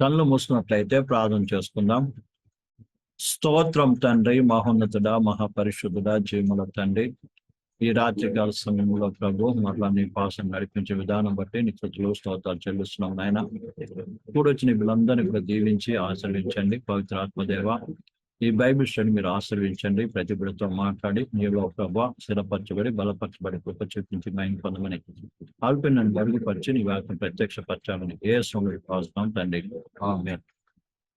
కళ్ళు మూసుకున్నట్లయితే ప్రార్థన చేసుకుందాం. స్తోత్రం తండ్రి మహోన్నతుడా మహాపరిశుద్ధుడా జీముల తండ్రి. ఈ రాత్రికాల సమయంలో ప్రభు మరలా నీ పాసం నడిపించే విధానం బట్టి నీ కృతులు స్తోత్రాలు చెల్లిస్తున్నాం నాయన. కూడొచ్చిన వీళ్ళందరినీ కూడా దీవించి ఆశ్రయించండి పవిత్ర ఆత్మదేవ ఈ బైబిల్ స్టడీ మీరు ఆశ్రయించండి ప్రతి బిడ్డతో మాట్లాడి మీలో ప్రభావ స్థిరపరచబడి బలపరచబడి కృప చూపించి మైన్ పొందమని అల్పి నన్ను బరుగుపరిచి నీ వాక్యం ప్రత్యక్షపరచాలని ఏ స్వామి పాస్తున్నాం తండ్రి. ఆమె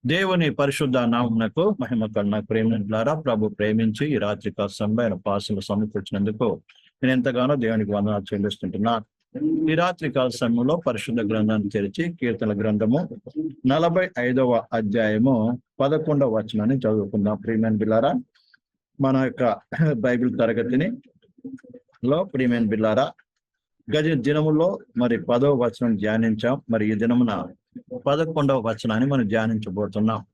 దేవుని పరిశుద్ధ నామునకు మహిమ కన్నా ప్రేమించారా ప్రభు ప్రేమించి ఈ రాత్రి సమయన పాసులు సమకూర్చినందుకు నేను ఎంతగానో దేవునికి వందనాలు చెల్లిస్తుంటున్నా. ఈ రాత్రి కాల సమయంలో పరిశుద్ధ గ్రంథాన్ని తెరిచి కీర్తన గ్రంథము నలభై ఐదవ అధ్యాయము పదకొండవ వచనాన్ని చదువుకుందాం. ప్రీమియన్ బిల్లారా మన యొక్క బైబిల్ తరగతిని లో ప్రీమియన్ బిల్లారా గజ దినములో మరి పదవ వచనం ధ్యానించాం. మరి ఈ దినమున పదకొండవ వచనాన్ని మనం ధ్యానించబోతున్నాం.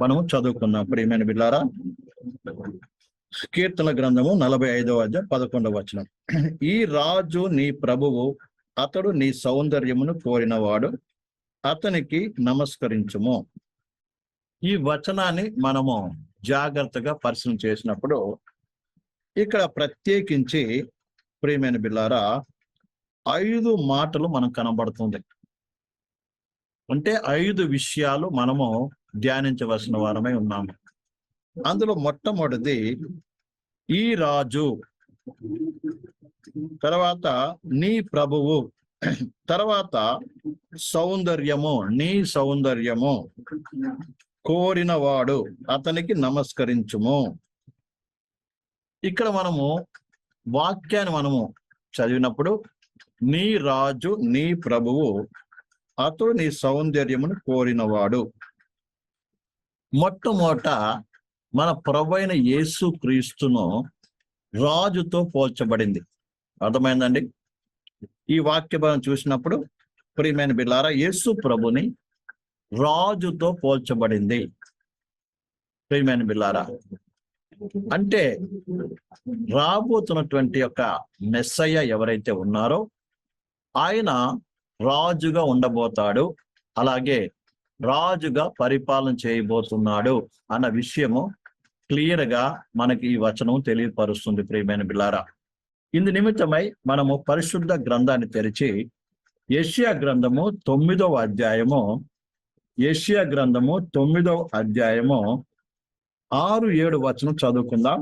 మనము చదువుకున్నాం ప్రియమైన బిల్లారా కీర్తన గ్రంథము నలభై ఐదవ అధ్యాయం పదకొండవ వచనం. ఈ రాజు నీ ప్రభువు అతడు నీ సౌందర్యమును కోరినవాడు అతనికి నమస్కరించుము. ఈ వచనాన్ని మనము జాగ్రత్తగా పరిశీలన చేసినప్పుడు ఇక్కడ ప్రత్యేకించి ప్రియమైన బిల్లారా ఐదు మాటలు మనకు కనబడుతుంది. అంటే ఐదు విషయాలు మనము ధ్యానించవలసిన వారమై ఉన్నాము. అందులో మొట్టమొదటిది ఈ రాజు. తర్వాత నీ ప్రభువు. తర్వాత సౌందర్యము నీ సౌందర్యము. కోరినవాడు అతనికి నమస్కరించుము. ఇక్కడ మనము వాక్యాన్ని మనము చదివినప్పుడు నీ రాజు నీ ప్రభువు అతడు నీ సౌందర్యమును కోరినవాడు. మొట్టమొదట మన ప్రభైన యేసు క్రీస్తును రాజుతో పోల్చబడింది. అర్థమైందండి? ఈ వాక్య చూసినప్పుడు ప్రియమైన బిల్లారా యేసు ప్రభుని రాజుతో పోల్చబడింది. ప్రియమైన బిల్లారా అంటే రాబోతున్నటువంటి యొక్క మెస్సయ్య ఎవరైతే ఉన్నారో ఆయన రాజుగా ఉండబోతాడు అలాగే రాజుగా పరిపాలన చేయబోతున్నాడు అన్న విషయము క్లియర్గా మనకి ఈ వచనం తెలియపరుస్తుంది ప్రియమైన బిల్లారా ఇందు నిమిత్తమై మనము పరిశుద్ధ గ్రంథాన్ని తెరిచి ఏషియా గ్రంథము తొమ్మిదవ అధ్యాయము ఏషియా గ్రంథము తొమ్మిదవ అధ్యాయము ఆరు ఏడు వచనం చదువుకుందాం.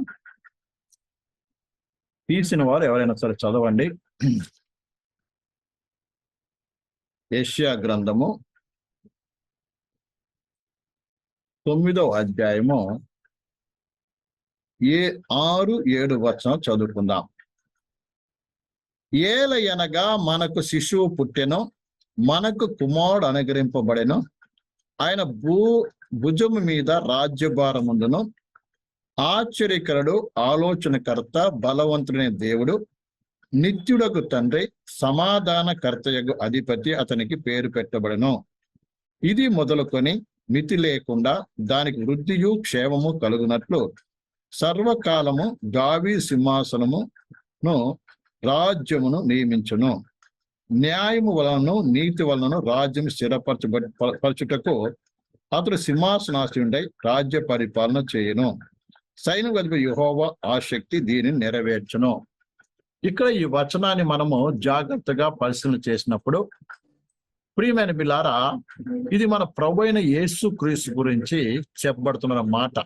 తీసిన వారు ఎవరైనా సరే చదవండి. ఏషియా గ్రంథము తొమ్మిదవ అధ్యాయము ఏ ఆరు ఏడు వచనం చదువుకుందాం. ఏలయనగా మనకు శిశువు పుట్టెను మనకు కుమారుడు అనుగ్రహింపబడెను ఆయన భూ భుజము మీద రాజ్యభారముందును ఆశ్చర్యకరుడు ఆలోచనకర్త బలవంతుడైన దేవుడు నిత్యుడకు తండ్రి సమాధానకర్తయగు అధిపతి అతనికి పేరు పెట్టబడను. ఇది మొదలుకొని మితి లేకుండా దానికి వృద్ధియు క్షేమము కలుగునట్లు సర్వకాలము గావి సింహాసనమును రాజ్యమును నియమించును. న్యాయము వలనను నీతి వలనను రాజ్యం స్థిరపరచబడి పరచుటకు అతడు సింహాసనాశుండై రాజ్య పరిపాలన చేయను. సైనిక అధిపతి యుహోవ ఆ శక్తి దీనిని నెరవేర్చును. ఇక్కడ ఈ వచనాన్ని మనము జాగ్రత్తగా పరిశీలన చేసినప్పుడు ప్రియమైన బిలారా ఇది మన ప్రభు అయిన యేసు క్రీస్తు గురించి చెప్పబడుతున్న మాట.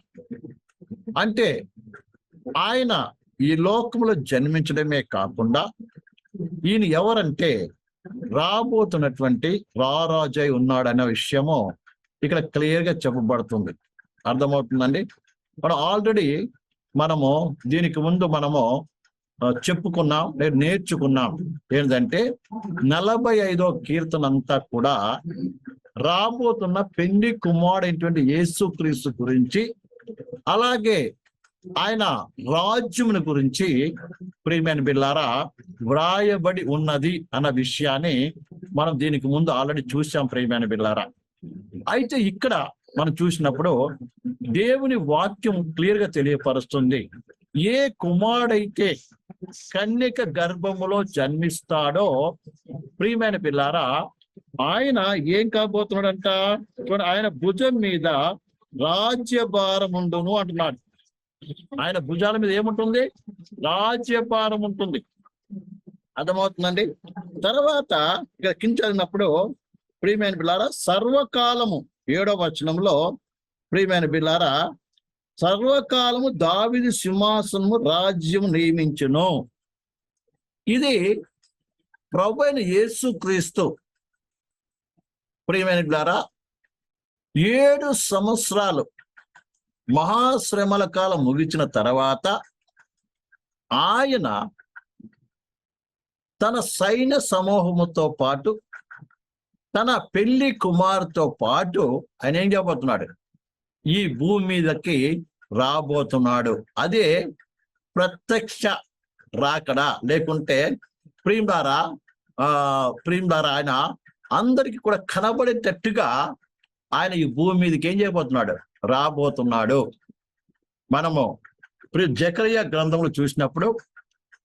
అంటే ఆయన ఈ లోకంలో జన్మించడమే కాకుండా ఈయన ఎవరంటే రాబోతున్నటువంటి రారాజై ఉన్నాడనే విషయము ఇక్కడ క్లియర్గా చెప్పబడుతుంది. అర్థమవుతుందండి? మనం ఆల్రెడీ మనము దీనికి ముందు మనము చెప్పుకున్నాం లేదు నేర్చుకున్నాం. ఏంటంటే నలభై ఐదో కీర్తన అంతా కూడా రాబోతున్న పెండి కుమారుడైనటువంటి యేసు క్రీస్తు గురించి అలాగే ఆయన రాజ్యముని గురించి ప్రియమైన బిల్లారా వ్రాయబడి ఉన్నది అన్న విషయాన్ని మనం దీనికి ముందు ఆల్రెడీ చూసాం ప్రియమైన బిల్లారా అయితే ఇక్కడ మనం చూసినప్పుడు దేవుని వాక్యం క్లియర్గా తెలియపరుస్తుంది. ఏ కుమారుడైతే కన్యక గర్భములో జన్మిస్తాడో ప్రియమైన పిల్లారా ఆయన ఏం కాబోతున్నాడంట? ఆయన భుజం మీద రాజ్యభారం ఉండును అంటున్నాడు. ఆయన భుజాల మీద ఏముంటుంది? రాజ్యభారం ఉంటుంది అర్థమవుతుందండి? తర్వాత ఇక్కడ కింద చదివినప్పుడు ప్రియమైన బిల్లారా సర్వకాలము ఏడవ వచనంలో ప్రియమైన బిల్లారా సర్వకాలము దావిది సింహాసనము రాజ్యము నియమించును. ఇది ప్రభు అయిన యేసు క్రీస్తు ప్రియమైన బిల్లారా ఏడు సంవత్సరాలు మహాశ్రమల కాలం ముగిసిన తర్వాత ఆయన తన సైన్య సమూహముతో పాటు తన పెళ్ళి కుమారుతో పాటు ఆయన ఏం చెప్పబోతున్నాడు? ఈ భూమి మీదకి రాబోతున్నాడు. అదే ప్రత్యక్ష రాకడా. లేకుంటే ప్రియులారా ఆ ప్రియులారా ఆయన అందరికి కూడా కనబడేటట్టుగా ఆయన ఈ భూమి మీదకి ఏం చేయబోతున్నాడు? రాబోతున్నాడు. మనము జకరయ్య గ్రంథంలో చూసినప్పుడు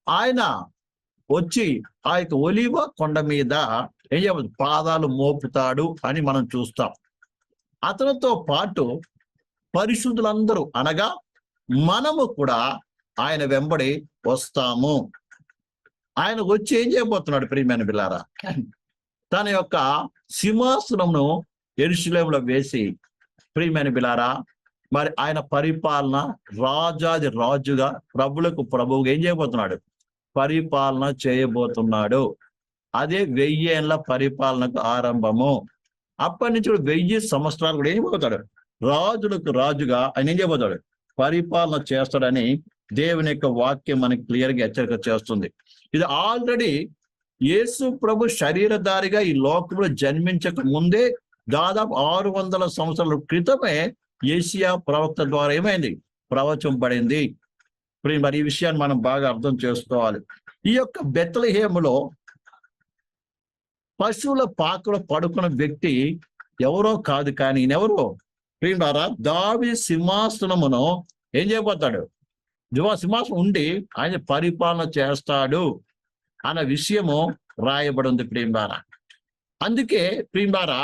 ఆయన వచ్చి ఆ యొక్క ఒలివ కొండ మీద ఏం చెప్పదు పాదాలు మోపుతాడు అని మనం చూస్తాం. అతనితో పాటు పరిశుద్ధులందరూ అనగా మనము కూడా ఆయన వెంబడి వస్తాము. ఆయన వచ్చి ఏం చేయబోతున్నాడు ప్రియమైన పిల్లారా తన యొక్క సింహాసనమును ఎరుశలేములో వేసి ప్రియమైన బిలారా మరి ఆయన పరిపాలన రాజాది రాజుగా ప్రభులకు ప్రభువుగా ఏం చేయబోతున్నాడు? పరిపాలన చేయబోతున్నాడు. అదే వెయ్యేళ్ళ పరిపాలనకు ఆరంభము. అప్పటి నుంచి కూడా వెయ్యి సంవత్సరాలు కూడా ఏం పోతాడు రాజులకు రాజుగా ఆయన ఏం చేయబోతాడు పరిపాలన చేస్తాడని దేవుని యొక్క వాక్యం మనకి క్లియర్గా హెచ్చరిక చేస్తుంది. ఇది ఆల్రెడీ యేసు ప్రభు శరీరధారిగా ఈ లోకంలో జన్మించక ముందే దాదాపు ఆరు వందల సంవత్సరాల క్రితమే ఏషియా ప్రవక్త ద్వారా ఏమైంది? ప్రవచం పడింది. మరి ఈ విషయాన్ని మనం బాగా అర్థం చేసుకోవాలి. ఈ యొక్క బెత్తలహేములో పశువుల పాకలో పడుకున్న వ్యక్తి ఎవరో కాదు కానీ ఎవరు? ప్రియుడారా దావి సింహాసనమును ఏం చేయబోతాడు? దివా సింహాసనం ఉండి ఆయన పరిపాలన చేస్తాడు అన్న విషయము రాయబడి ఉంది ప్రియుడారా అందుకే ప్రియుడారా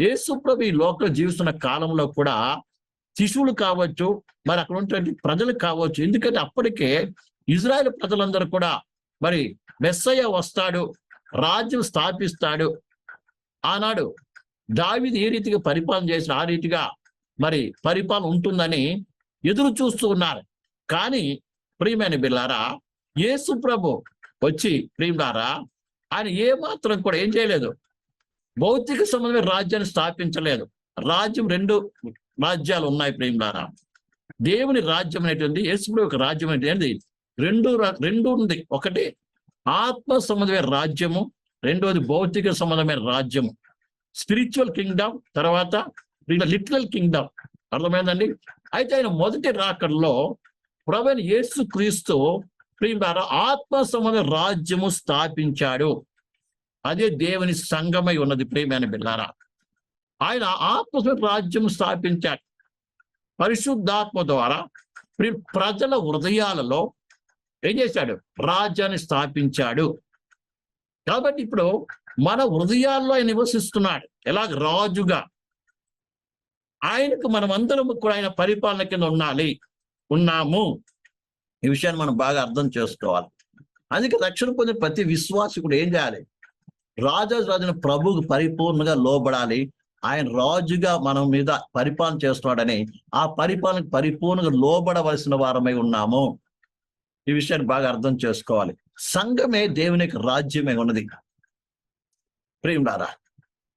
యేసుప్రభు ఈ లోకంలో జీవిస్తున్న కాలంలో కూడా శిశువులు కావచ్చు మరి అక్కడ ఉన్నటువంటి ప్రజలు కావచ్చు. ఎందుకంటే అప్పటికే ఇజ్రాయెల్ ప్రజలందరూ కూడా మరి మెస్సయ్య వస్తాడు రాజ్యం స్థాపిస్తాడు. ఆనాడు దావిది ఏ రీతిగా పరిపాలన చేసిన ఆ రీతిగా మరి పరిపాలన ఉంటుందని ఎదురు చూస్తూ ఉన్నారు. కానీ ప్రియమైన బిల్లారా యేసు ప్రభు వచ్చి ప్రియులారా ఆయన ఏ మాత్రం కూడా ఏం చేయలేదు. భౌతిక సంబంధమైన రాజ్యాన్ని స్థాపించలేదు. రాజ్యం రెండు రాజ్యాలు ఉన్నాయి ప్రేమలారా. దేవుని రాజ్యం అనేటువంటి యేసుడు ఒక రాజ్యం అనేది రెండు రెండు ఉంది. ఒకటి ఆత్మ సంబంధమైన రాజ్యము రెండవది భౌతిక సంబంధమైన రాజ్యము. స్పిరిచువల్ కింగ్డమ్ తర్వాత లిటరల్ కింగ్డమ్. అర్థమైందండి? అయితే ఆయన మొదటి రాకడలో ప్రవీణ్ యేసు క్రీస్తు ప్రియులారా ఆత్మ సంబంధ రాజ్యము స్థాపించాడు. అదే దేవుని సంగమై ఉన్నది ప్రేమైన బిల్లారా ఆయన ఆత్మ రాజ్యం స్థాపించాడు. పరిశుద్ధాత్మ ద్వారా ప్రజల హృదయాలలో ఏం చేశాడు? రాజ్యాన్ని స్థాపించాడు. కాబట్టి ఇప్పుడు మన హృదయాల్లో ఆయన నివసిస్తున్నాడు. ఎలా రాజుగా. ఆయనకు మనం అందరం కూడా ఆయన పరిపాలన కింద ఉండాలి. ఉన్నాము. ఈ విషయాన్ని మనం బాగా అర్థం చేసుకోవాలి. అందుకే రక్షణ పొందిన ప్రతి విశ్వాసకుడు ఏం చేయాలి? రాజాజు రాజున ప్రభువుకు పరిపూర్ణంగా లోబడాలి. ఆయన రాజుగా మనం మీద పరిపాలన చేస్తున్నాడని ఆ పరిపాలనకు పరిపూర్ణంగా లోబడవలసిన వారమై ఉన్నాము. ఈ విషయాన్ని బాగా అర్థం చేసుకోవాలి. సంఘమే దేవుని యొక్క రాజ్యమే ఉన్నది. ప్రియుడారా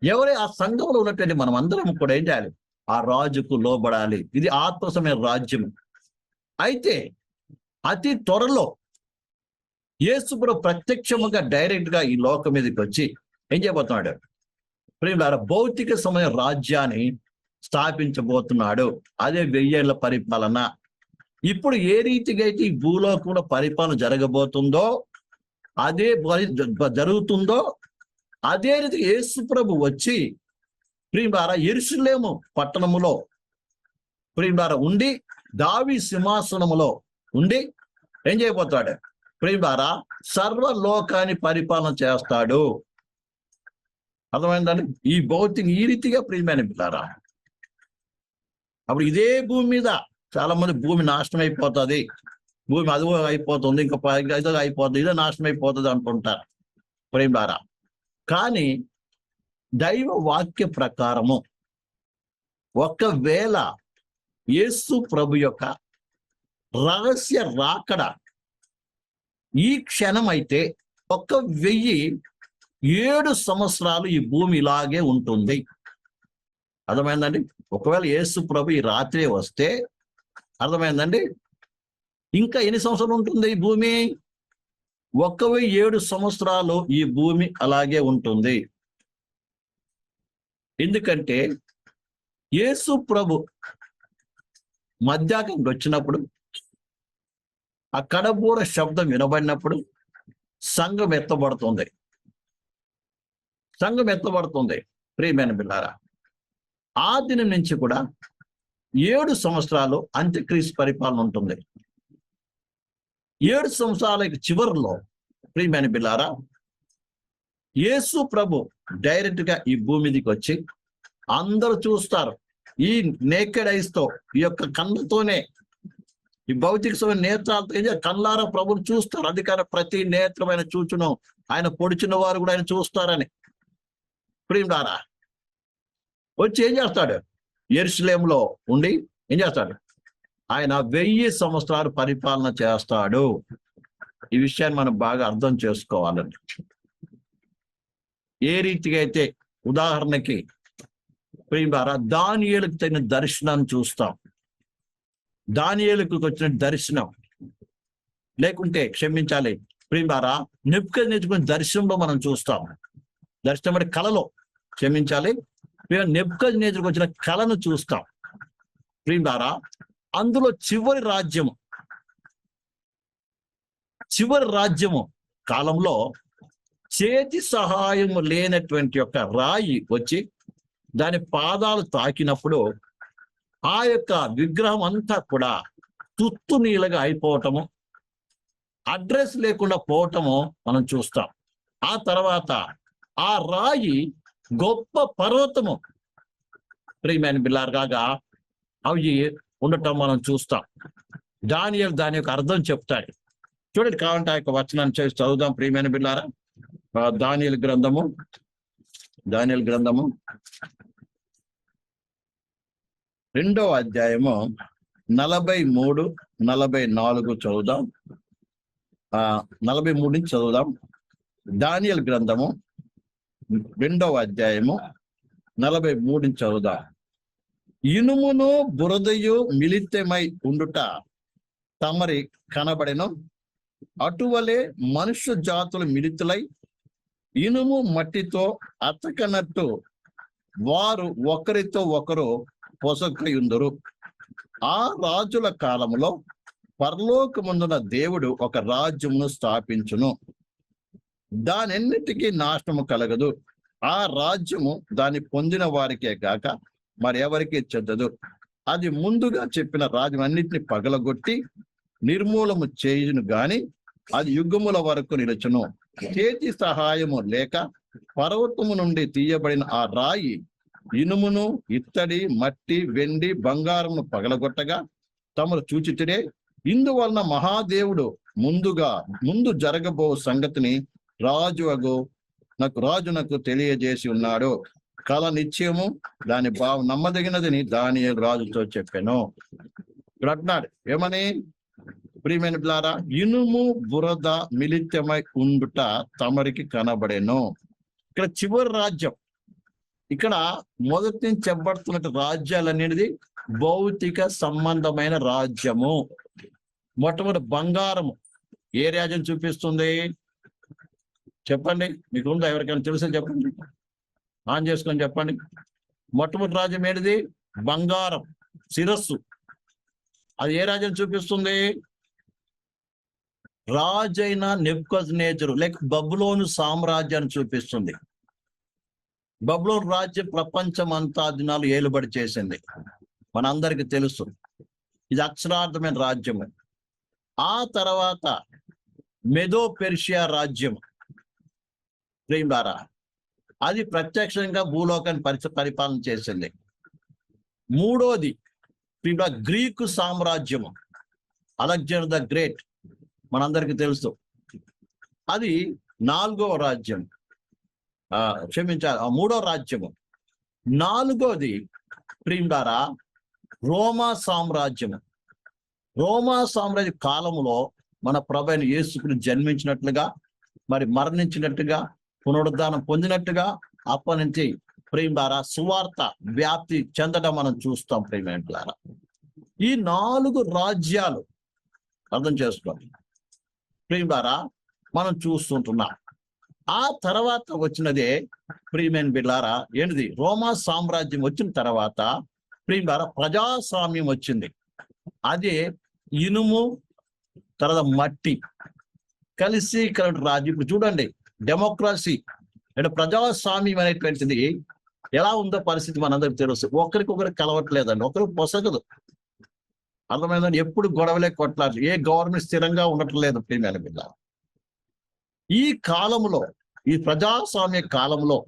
ఎవరే ఆ సంఘంలో ఉన్నటువంటి మనం అందరం కూడా ఏం చేయాలి? ఆ రాజుకు లోబడాలి. ఇది ఆత్మసమైన రాజ్యం. అయితే అతి త్వరలో యేసుప్రభు ప్రత్యక్షముగా డైరెక్ట్గా ఈ లోకం మీదకి వచ్చి ఏం చేయబోతున్నాడు? ప్రియులారా భౌతిక సమయ రాజ్యాన్ని స్థాపించబోతున్నాడు. అదే వెయ్యేళ్ళ పరిపాలన. ఇప్పుడు ఏ రీతిగా అయితే ఈ భూలోకంలో పరిపాలన జరగబోతుందో అదే జ- జరుగుతుందో అదే రీతి యేసు ప్రభు వచ్చి ప్రియులారా ఎరుసలేము పట్టణములో ప్రియులారా ఉండి దావి సింహాసనములో ఉండి ఏం చేయబోతాడు ప్రియులారా సర్వలోకాన్ని పరిపాలన చేస్తాడు. అర్థమైందండి? ఈ భౌతిక ఈ రీతిగా ప్రియమైన పిల్లారా అప్పుడు ఇదే భూమి మీద చాలా మంది భూమి నాశనం అయిపోతుంది. భూమి అదిగో అయిపోతుంది ఇంకా ఇంకా ఇదో అయిపోతుంది ఇదో నాశనం అయిపోతుంది అనుకుంటారు ప్రేమారా కానీ దైవ వాక్య ప్రకారము ఒకవేళ యేసు ప్రభు యొక్క రహస్య రాకడ ఈ క్షణం అయితే ఒక వెయ్యి ఏడు సంవత్సరాలు ఈ భూమి ఇలాగే ఉంటుంది. అర్థమైందండి? ఒకవేళ యేసు ప్రభు ఈ రాత్రి వస్తే అర్థమైందండి? ఇంకా ఎన్ని సంవత్సరాలు ఉంటుంది ఈ భూమి? ఒక్క వెయ్యి ఏడు సంవత్సరాలు ఈ భూమి అలాగే ఉంటుంది. ఎందుకంటే యేసు ప్రభు మధ్యాహ్నం వచ్చినప్పుడు ఆ కడబూడ శబ్దం వినబడినప్పుడు సంఘం ఎత్తబడుతుంది. సంఘం ఎత్తబడుతుంది. ప్రియమైన బిల్లారా ఆ దినం నుంచి కూడా ఏడు సంవత్సరాలు అంత్యక్రీస్తు పరిపాలన ఉంటుంది. ఏడు సంవత్సరాల చివరిలో ప్రియమైన బిల్లారా యేసు ప్రభు డైరెక్ట్గా ఈ భూమి మీదకి వచ్చి అందరూ చూస్తారు. ఈ నేకెడ్ ఐస్తో ఈ యొక్క కన్నుతోనే ఈ భౌతిక నేత్రాలతో ఏం చేయాలి? కళ్ళారా ప్రభుని చూస్తారు. అందుకని ప్రతి నేత్రం ఆయన చూచును. ఆయన పొడిచిన వారు కూడా ఆయన చూస్తారని. ప్రియుడారా వచ్చి ఏం చేస్తాడు? ఎరుసలేంలో ఉండి ఏం చేస్తాడు? ఆయన వెయ్యి సంవత్సరాలు పరిపాలన చేస్తాడు. ఈ విషయాన్ని మనం బాగా అర్థం చేసుకోవాలండి. ఏ రీతిగా అయితే ఉదాహరణకి ప్రియుడారా దానియులకు తగిన దర్శనాన్ని చూస్తాం. దానియేలుకు వచ్చిన దర్శనం. లేకుంటే క్షమించాలి. ప్రియారా నిప్పుక నేర్చుకున్న దర్శనంలో మనం చూస్తాం. దర్శనం అంటే కళలో క్షమించాలి. నెప్పుక నేర్చుకు వచ్చిన కళను చూస్తాం. ప్రియారా అందులో చివరి రాజ్యము. చివరి రాజ్యము కాలంలో చేతి సహాయము లేనటువంటి యొక్క రాయి వచ్చి దాని పాదాలు తాకినప్పుడు ఆ యొక్క విగ్రహం అంతా కూడా తుత్తు నీళ్ళగా అయిపోవటము అడ్రస్ లేకుండా పోవటము మనం చూస్తాం. ఆ తర్వాత ఆ రాయి గొప్ప పర్వతము. ప్రియమైన బిల్లార్ కాగా అవి ఉండటం మనం చూస్తాం. దానియల్ దాని యొక్క అర్థం చెప్తాడు చూడండి కావాలంటే ఆ యొక్క వచనాన్ని చేసి చదువుదాం ప్రియమైన బిల్లారా దానియల్ గ్రంథము దానియల్ గ్రంథము. రెండవ అధ్యాయము నలభై మూడు నలభై నాలుగు చదువుదాం. ఆ నలభై మూడు నుంచి చదువుదాం. దానియల్ గ్రంథము రెండవ అధ్యాయము నలభై మూడు నుంచి చదువుదాం. ఇనుమును బురదయు మిళితమై ఉండుట తమరి కనబడెను. అటువలే మనుష్య జాతులు మిళితులై ఇనుము మట్టితో అతకనట్టు వారు ఒకరితో ఒకరు పొసకయుందరు. ఆ రాజుల కాలములో పరలోకముందున దేవుడు ఒక రాజ్యమును స్థాపించును. దానెన్నిటికీ నాశనము కలగదు. ఆ రాజ్యము దాన్ని పొందిన వారికే కాక మరి ఎవరికి చెందదు. అది ముందుగా చెప్పిన రాజ్యం అన్నిటిని పగలగొట్టి నిర్మూలము చేయును గాని అది యుగముల వరకు నిలుచును. చేతి సహాయము లేక పర్వతము నుండి తీయబడిన ఆ రాయి ఇనుమును ఇత్తడి మట్టి వెండి బంగారమును పగలగొట్టగా తమరు చూచితిరే. ఇందువలన మహాదేవుడు ముందుగా ముందు జరగబో సంగతిని రాజు అగు నాకు రాజు నాకు తెలియజేసి ఉన్నాడు. కళ నిశ్చయము దాని భావ నమ్మదగినదని దాని రాజుతో చెప్పాను. ఇప్పుడు అంటున్నాడు ఏమని? ప్రియమైన పిల్లారా ఇనుము బురద మిళితమై ఉండుట తమరికి కనబడేను. ఇక్కడ చివరి రాజ్యం ఇక్కడ మొదటి నుంచి చెప్పబడుతున్న రాజ్యాలు అనేది భౌతిక సంబంధమైన రాజ్యము. మొట్టమొదటి బంగారము. ఏ రాజ్యం చూపిస్తుంది? చెప్పండి. మీకు ఉందా ఎవరికైనా తెలుసా? చెప్పండి. ఆన్ చేసుకొని చెప్పండి. మొట్టమొదటి రాజ్యం ఏంటిది బంగారం. శిరస్సు. అది ఏ రాజ్యం చూపిస్తుంది? రాజైన నెబ్కజ్ నేచరు లైక్ బబులోను సామ్రాజ్యాన్ని చూపిస్తుంది. బబులోన్ రాజ్యం ప్రపంచం అంతా దినాలు ఏలుబడి చేసింది. మనందరికి తెలుసు. ఇది అక్షరార్థమైన రాజ్యం ఆ తర్వాత మెదో పెర్షియా రాజ్యం. ప్రేమారా అది ప్రత్యక్షంగా భూలోకాన్ని పరిచ పరిపాలన చేసింది. మూడోది ఇప్పుడు గ్రీకు సామ్రాజ్యము అలెగ్జాండర్ ద గ్రేట్. మనందరికీ తెలుసు. అది నాలుగో రాజ్యం. క్షమించాలి. ఆ మూడో రాజ్యము. నాలుగోది ప్రియుడారా రోమా సామ్రాజ్యము. రోమా సామ్రాజ్య కాలములో మన ప్రభైన యేసుకుని జన్మించినట్లుగా మరి మరణించినట్టుగా పునరుద్ధానం పొందినట్టుగా అప్పటి నుంచి ప్రేమ సువార్త వ్యాప్తి చెందడం మనం చూస్తాం ప్రేమేంట్లారా ఈ నాలుగు రాజ్యాలు అర్థం చేసుకోండి. ప్రియుడారా మనం చూస్తుంటున్నాం. ఆ తర్వాత వచ్చినదే ప్రియమైన బిల్లారా ఏంటిది? రోమా సామ్రాజ్యం వచ్చిన తర్వాత ప్రియుడారా ప్రజాస్వామ్యం వచ్చింది. అదే ఇనుము తర్వాత మట్టి కలిసి కలటి రాజ్యం. ఇప్పుడు చూడండి డెమోక్రసీ అంటే ప్రజాస్వామ్యం అనేటువంటిది ఎలా ఉందో పరిస్థితి మనందరికి తెలుసు. ఒకరికొకరు కలవట్లేదండి. ఒకరికి పొసగదు. అర్థమైందండి? ఎప్పుడు గొడవలే కొట్లాడు ఏ గవర్నమెంట్ స్థిరంగా ఉండట్లేదు ప్రియమైన బిడ్డ ఈ కాలంలో ఈ ప్రజాస్వామ్య కాలంలో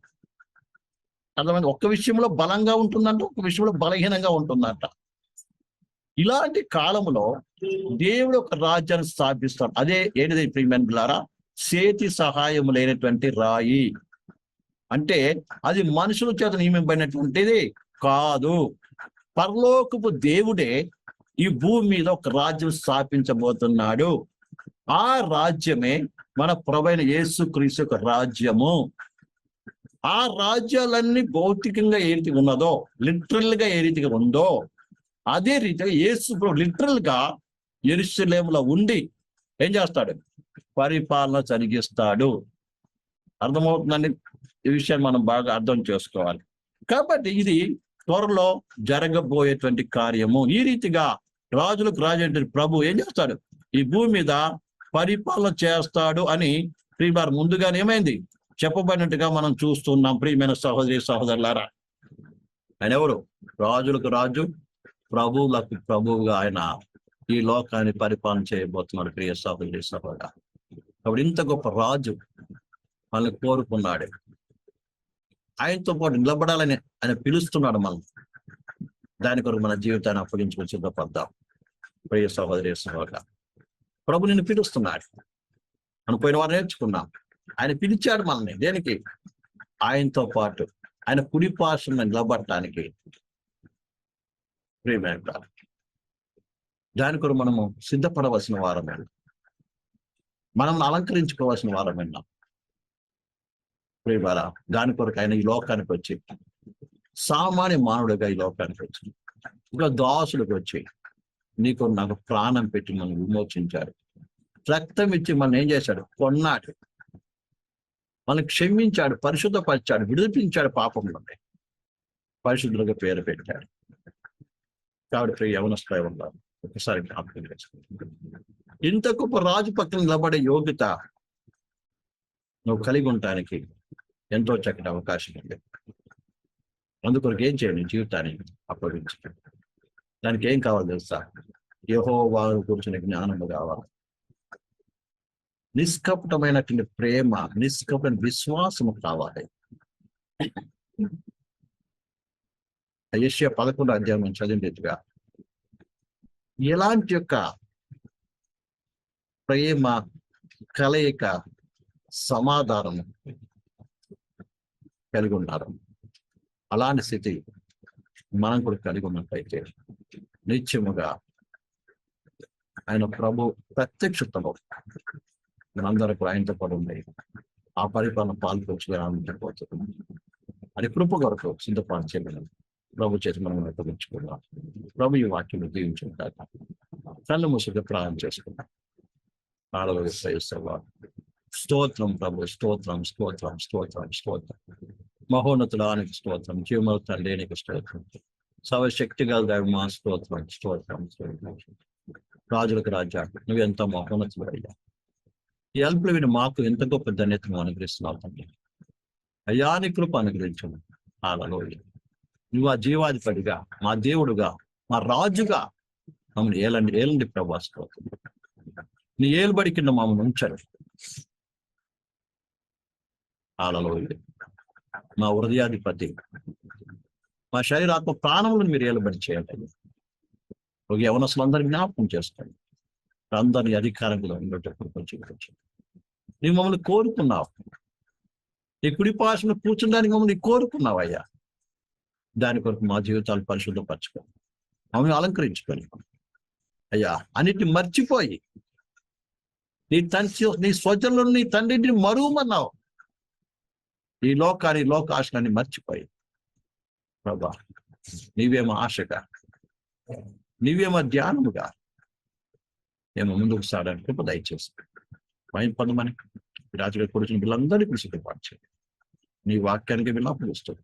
అర్థమైంది? ఒక్క విషయంలో బలంగా ఉంటుందంట ఒక విషయంలో బలహీనంగా ఉంటుందంట. ఇలాంటి కాలంలో దేవుడు ఒక రాజ్యాన్ని స్థాపిస్తాడు. అదే ఏంటిది ప్రియమైన బిల్లారా చేతి సహాయం లేనటువంటి రాయి. అంటే అది మనుషుల చేత నియమింపబడినటువంటిది కాదు. పరలోకపు దేవుడే ఈ భూమి మీద ఒక రాజ్యం స్థాపించబోతున్నాడు. ఆ రాజ్యమే మన ప్రభైన యేసు క్రీస్తు యొక్క రాజ్యము ఆ రాజ్యాలన్నీ భౌతికంగా ఏ రీతిగా ఉన్నదో లిటరల్గా ఏ రీతిగా ఉందో అదే రీతిగా యేసు ప్రభు లిటరల్గా ఎరుసలేములో ఉండి ఏం చేస్తాడు? పరిపాలన జరిగిస్తాడు. అర్థమవుతుందని ఈ విషయాన్ని మనం బాగా అర్థం చేసుకోవాలి. కాబట్టి ఇది త్వరలో జరగబోయేటువంటి కార్యము. ఈ రీతిగా రాజులకు రాజు ప్రభు ఏం చేస్తాడు? ఈ భూమి మీద పరిపాలన చేస్తాడు అని ప్రియవారు ముందుగానే ఏమైంది? చెప్పబడినట్టుగా మనం చూస్తున్నాం. ప్రియమైన సహోదరి సహోదరులారా ఆయన ఎవరు? రాజులకు రాజు ప్రభువులకు ప్రభువుగా ఆయన ఈ లోకాన్ని పరిపాలన చేయబోతున్నాడు. ప్రియ సహోదరి సహోదర కాబట్టి ఇంత గొప్ప రాజు మనల్ని కోరుకున్నాడు. ఆయనతో పాటు నిలబడాలని ఆయన పిలుస్తున్నాడు మనం దాని కొరకు మన జీవితాన్ని అప్పగించుకొని సిద్ధపడదాం. ప్రియ సహోదరి సహోదర ప్రభు నిన్ను పిలుస్తున్నాడు. మనం పోయిన వారు నేర్చుకున్నాం. ఆయన పిలిచాడు మనల్ని. దేనికి? ఆయనతో పాటు ఆయన కుడి పార్శ్వం నిలబడటానికి. దాని కొరకు మనము సిద్ధపడవలసిన వారమే మనం అలంకరించుకోవాల్సిన వారం విన్నాం ప్రేమారా దాని కొరకు ఆయన ఈ లోకానికి వచ్చి సామాన్య మానవుడిగా ఈ లోకానికి వచ్చి ఇంకా దాసుడికి వచ్చి నీకు నాకు ప్రాణం పెట్టి మనం విమోచించాడు రక్తం ఇచ్చి మనం ఏం చేశాడు? కొన్నాడు. మనం క్షమించాడు పరిశుద్ధపరిచాడు విడిపించాడు పాపం పరిశుద్ధులుగా పేరు పెట్టాడు. కాబట్టి యవనస్థాయి యవనస్తులై ఉన్నారు ఒకసారి జ్ఞాపకం చేసుకుంటాం ఇంత గొప్ప రాజు పక్కన నిలబడే యోగ్యత నువ్వు కలిగి ఉండటానికి ఎంతో చక్కటి అవకాశం ఉంది. అందుకొరకు ఏం చేయండి? జీవితాన్ని అప్పగించండి. దానికి ఏం కావాలి తెలుసా? యహో వారు జ్ఞానము కావాలి. నిష్కపటమైనటువంటి ప్రేమ నిష్కపటమైన విశ్వాసము కావాలి. ఏషియా పదకొండు అధ్యాయం చదివినట్టుగా ఎలాంటి యొక్క ప్రేమ కలయిక సమాధానము కలిగి ఉన్నారు అలాంటి స్థితి మనం కూడా కలిగి ఉన్నట్లయితే నిత్యముగా ఆయన ప్రభు ప్రత్యక్షతలో మనందరూ కూడా ఆయనతో పాటు ఉన్నాయి ఆ పరిపాలన పాల్పొచ్చు ఆనందించబోతుంది అది కృప కొరకు సిద్ధపాటు చేయగలం ప్రభు చేసి మనం నిర్వహించుకుందాం ప్రభు ఈ వాక్యం దీవించుకుంటారు కళ్ళు ముసుగా చేసుకుంటాం చేసుకున్నాం ఆడవ స్తోత్రం ప్రభు స్తోత్రం స్తోత్రం స్తోత్రం స్తోత్రం. మహోన్నతుడానికి స్తోత్రం జీవముల తండ్రి స్తోత్రం. సర్వశక్తి గల మా స్తోత్రం స్తోత్రం స్తోత్రం. రాజులకు రాజా నువ్వు ఎంత మహోన్నతులు ఈ అల్పులు విని మాకు ఎంత గొప్ప ధన్యతను అనుగ్రహిస్తున్నావు తండ్రి. అయ్యా నీ కృప అనుగ్రహించను ఆలలో నువ్వు ఆ జీవాధిపతిగా మా దేవుడుగా మా రాజుగా మమ్మల్ని ఏలండి ఏలండి ప్రభా నీ ఏలుబడి కింద మమ్మల్ని ఉంచరు. ఆలలో మా హృదయాధిపతి మా శరీరాత్మ ప్రాణములను మీరు ఏలబడి చేయాలి ఒక యవనస్తులందరినీ జ్ఞాపకం చేస్తాడు. అందరి అధికారంలో ఉండేటప్పుడు చూపించు మమ్మల్ని కోరుకున్నావు. నీ కుడి పాశను కూర్చుండడానికి మమ్మల్ని కోరుకున్నావు అయ్యా. దాని కొరకు మా జీవితాలు పరిశుద్ధపరచుకొని మమ్మల్ని అలంకరించుకొని. అయ్యా అన్నిటిని మర్చిపోయి. నీ తండ్రి నీ స్వజనులు నీ తండ్రిని మరువమన్నావు. ఈ లోకాన్ని లోకాశనాన్ని మర్చిపోయి. ప్రభా నీవేమో ఆశగా. నీవేమో ధ్యానముగా నేను ముందుకు సాగడానికి కృప దయచేసి. భయం పొందమని రాజుగారి కొడుకుని వీళ్ళందరికీ సిద్ధపాటు చేయండి నీ వాక్యానికి విలాపం ఇస్తుంది.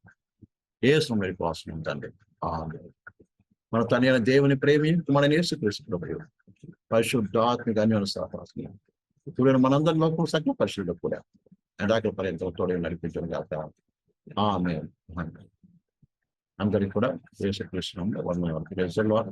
ఏ సమయం కోసం ఉందండి మన తన దేవుని ప్రేమి మన నేర్చు నేర్చుకృష్ణ పరిశుద్ధాత్మిక అన్యోన సహవాసం ఇప్పుడు మనందరి లోపల సత్య పరిశుద్ధ కూడా. ఎండాకల పర్యంతం తోడే నడిపించడం కాక ఆమె అందరికి కూడా దేశకృష్ణ వందనాలు. Praise the Lord.